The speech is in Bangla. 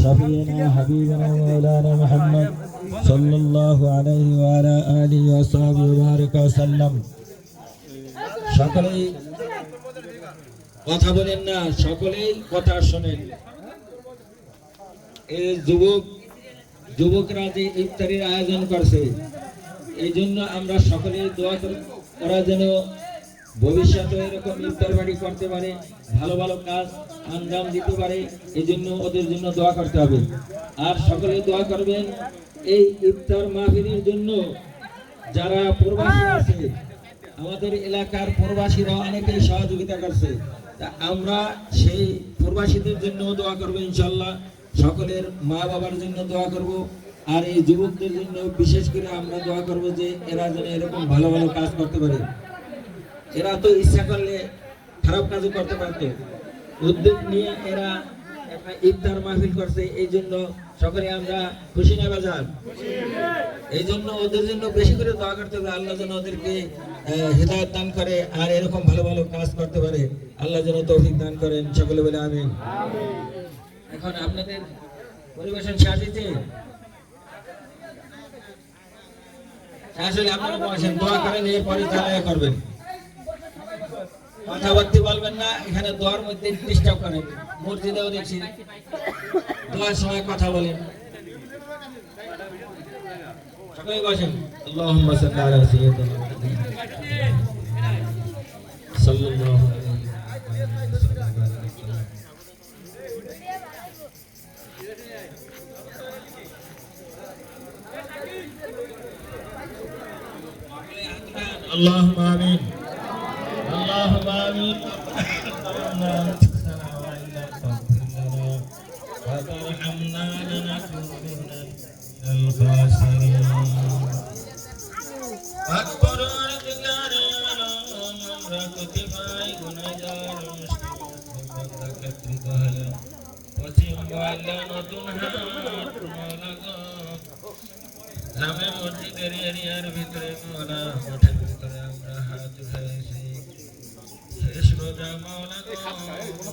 شفيعنا حبيبنا مولانا محمد صلى الله عليه وعلى آله وصحبه وبارك وسلم সকলেই কথা বলেন না সকলেই কথা শোনেন এই যুবক যুবকরা যে ইফতারির আয়োজন করছে এই জন্য আমরা সকলে দোয়া করি ওরা যেন ভবিষ্যতে এরকম ইফতার বাড়ি করতে পারে, ভালো ভালো কাজ, আঞ্জাম দিতে পারে এই জন্য ওদের জন্য দোয়া করতে হবে। আর সকলে দোয়া করবেন, এই ইফতার মাহফিলের জন্য যারা প্রবাসী আছে, আমাদের এলাকার প্রবাসীরা অনেকেই সহযোগিতা করছে। তা আমরা সেই প্রবাসীদের জন্য দোয়া করব ইনশাল্লাহ, সকলের মা বাবার জন্য দোয়া করব, আর এই যুবকদের জন্য বিশেষ করে আমরা দোয়া করব যে এরা যেন এরকম ভালো ভালো কাজ করতে পারে। এরা তো ইচ্ছা করলে খারাপ কাজও করতে পারতো। উদ্যোগ নিয়ে এরা ইফতার মাহফিল করছে, এই জন্য সকলে আমরা খুশি না বাজার। এই জন্য ওদের জন্য বেশি করে দোয়া করতে হবে, আল্লাহ যেন ওদেরকে হৃদায়ত দান করে আর এরকম ভালো ভালো কাজ করতে পারে। আল্লাহ যেন তৌফিক দান করেন সকলে বলে আমিন। এখন আপনাদের পরিবেশন হয়েছে? আসলে আপনারা বসেন, দোয়া করেন, এরপরে তাহলে করবেন। কথাবার্তি বলবেন না এখানে দোয়ার মধ্যে ডিস্টার্ব করেন মসজিদেও দেখছি দোয়ার সময় কথা বলেন সকলে বসেন আল্লাহুম্মা সাল্লি আলা সাইয়্যিদিনা সাল্লাল্লাহু আলাইহি ওয়াসাল্লাম اللهم امين اللهم امين اللهم انصرنا وان لم تغفر لنا وترحمنا لنكونن من الخاسرين اكبر الجدار আমরা কতিপয় গুণাগার একত্রিত হলাম পশ্চিম বাংলা নতুন হাট মৌলাগঞ্জ জামে মসজিদের এরিয়ার ভিতরে মোলা